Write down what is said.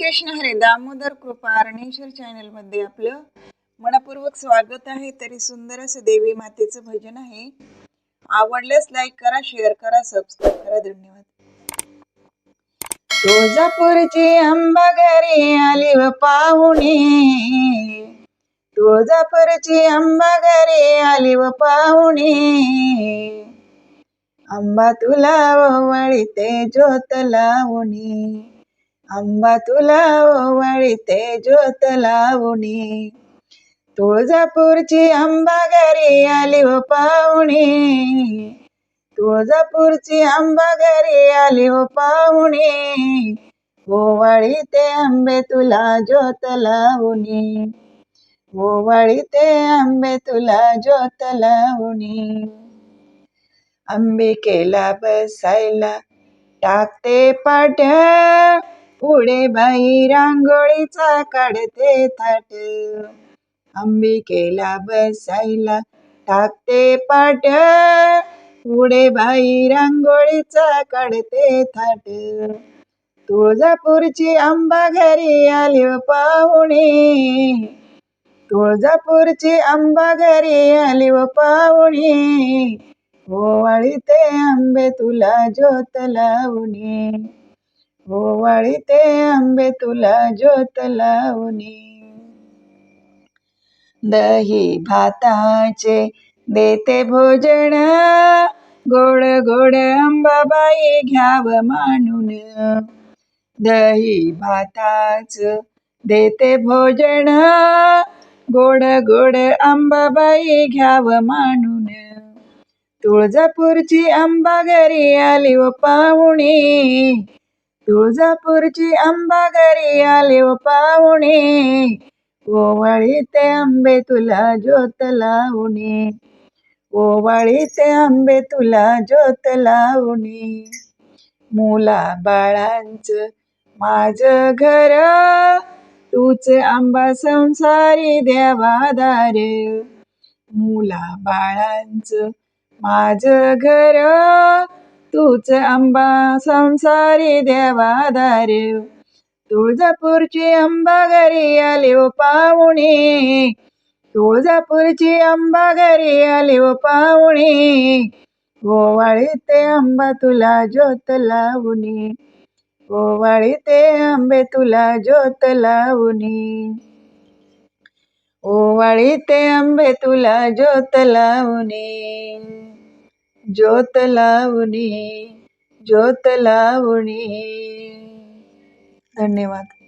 कृष्ण हरे दामोदर कृपा अरणेश्वर चॅनलमध्ये आपलं मनपूर्वक स्वागत आहे. तरी सुंदर असं देवी मातेचं भजन आहे. आवडल्यास लाईक करा शेअर करा सबस्क्राईब करा. धन्यवाद. तुळजापूरची अंबा घरी आली व पाहुणे. तुळजापूरची अंबा घरी आली व पाहुणे. आंबा तुला ओवाळीते ज्योत लावणी आंबा तुला ओवाळीते ज्योत लावणी. तुळजापूरची आंबा घरी आली व पाहुणी. तुळजापूरची आंबा घरी आली व पाहुणी. ओवाळीते आंबे तुला ज्योत लावणी. ओवाळीते आंबे तुला ज्योत लावणी. अंबिकेला बसायला टाकते पाट्या. पुढे बाई रांगोळीचा काढते थाट. अंबिकेला बसायला टाकते पाट. पुढे बाई रांगोळीचा काढते थाट. तुळजापूरची आंबा घरी आली पाहुणे. तुळजापूरची आंबा घरी आली व पाहुणे ओवाळीते आंबे तुला ज्योत लावणे. ओवाळीते आंबे तुला ज्योत लावणी दही भाताचे देते भोजन. गोड गोड अंबाबाई घ्याव मानून. दही भाताच देते भोजन. गोड गोड अंबाबाई घ्याव मानून. तुळजापूरची अंबा घरी आली व पाहुणे. तुळजापूरची आंबा घरी आले व पाहुणे. ओवाळीते आंबे तुला ज्योत लावणी. ओवाळीते आंबे तुला ज्योत लावणी. मुला बाळांच माझ घर. तूच आंबा संसारी देवादार मुला बाळांच माझ घर. तूच आंबा संसारी देवादार तुळजापूरची अंबा घरी आली हो व पाहुणे. तुळजापूरची अंबा घरी आली हो व पाहुणे. ओवाळीते आंबा तुला ज्योत लावणी ओवाळीते आंबे तुला ज्योत लावणी ओवाळीते आंबे तुला ज्योत लावणी ज्योत लावणी ज्योत लावणी. धन्यवाद.